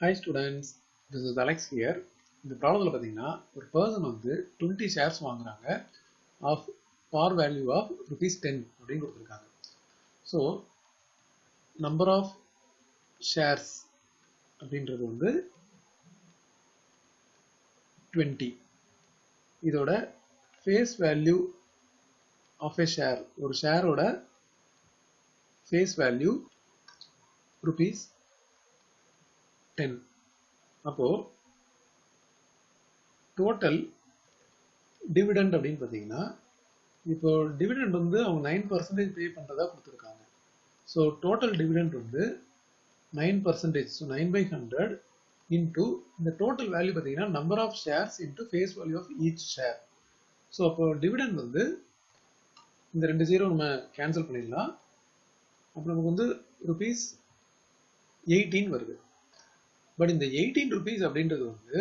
Hi students this is Alex here இந்த ப்ராப்ளத்தில் பார்த்தீங்கன்னா ஒரு பர்சன் வந்து டுவெண்ட்டி ஷேர்ஸ் வாங்குறாங்க of par value of rupees ten அப்படின்னு கொடுத்துருக்காங்க. ஸோ நம்பர் ஆஃப் ஷேர்ஸ் அப்படின்றது வந்து டுவெண்ட்டி இதோட face value of a share ஒரு ஷேரோட ஃபேஸ் வேல்யூ ருபீஸ் டென் அப்போ டோட்டல் டிவிடெண்ட் அப்படின்னு பார்த்தீங்கன்னா இப்போ டிவிடெண்ட் வந்து அவங்க நைன் பர்சன்டேஜ் பே பண்ணுறதா கொடுத்துருக்காங்க. ஸோ டோட்டல் டிவிடெண்ட் வந்து nine percentage so nine by hundred into இந்த டோட்டல் வேல்யூ பார்த்தீங்கன்னா number of shares into face value of each share so அப்போ டிவிடெண்ட் வந்து இந்த ரெண்டு ஜீரோ நம்ம கேன்சல் பண்ணிடலாம். அப்போ நமக்கு வந்து ருபீஸ் எயிட்டீன் வருது. பட் இந்த எயிட்டீன் ருபீஸ் அப்படின்றது வந்து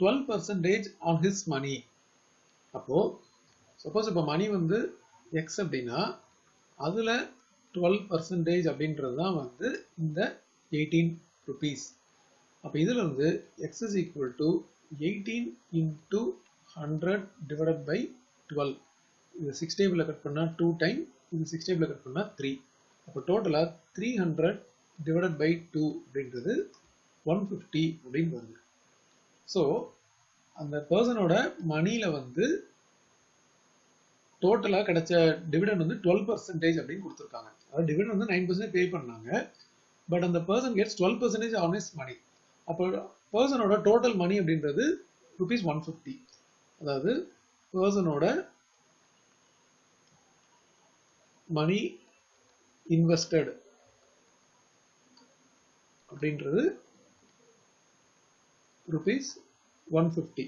twelve percentage on his money அப்போ சப்போஸ் இப்போ மணி வந்து எக்ஸ் அப்படின்னா அதில் டுவெல் பர்சன்டேஜ் அப்படின்றது தான் வந்து இந்த எயிட்டீன் ருபீஸ் அப்போ இதில் வந்து X is equal to eighteen into hundred divided by twelve இது சிக்ஸ் டேபிளில் கட் பண்ணால் டூ டைம் இது சிக்ஸ் டேபிளில் கட் பண்ணால் த்ரீ அப்போ டோட்டலாக three hundred divided by two அப்படின்றது ஒன் ஃபிஃப்டி அப்படின்னு வருது. ஸோ அந்த பர்சனோட மணியில் வந்து டோட்டலாக கிடைச்ச டிவிடெண்ட் வந்து டுவெல் பர்சன்டேஜ் அப்படின்னு கொடுத்துருக்காங்க. அதாவது டிவிடெண்ட் வந்து நைன் பர்சன்டேஜ் பே பண்ணாங்க. பட் அந்த person gets twelve percentage on money அப்போ பர்சனோட டோட்டல் மணி அப்படின்றது ருபீஸ் ஒன் ஃபிஃப்டி அதாவது பர்சனோட மணி இன்வெஸ்டட் அப்படின்றது ருபீஸ் ஒன் ஃபிஃப்டி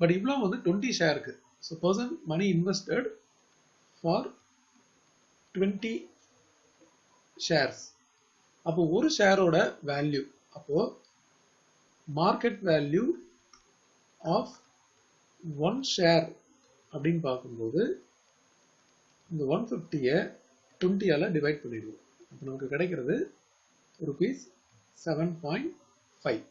பட் இவ்வளோ வந்து twenty ஷேருக்கு so person money invested for twenty shares அப்போ ஒரு ஷேரோட வேல்யூ அப்போ market value of one share அப்படின்னு பார்க்கும்போது இந்த ஒன் ஃபிஃப்டியை டுவெண்ட்டியால் டிவைட் பண்ணிடுவோம். அப்போ நமக்கு கிடைக்கிறது ருபீஸ் செவன் பாயிண்ட் ஃபைவ்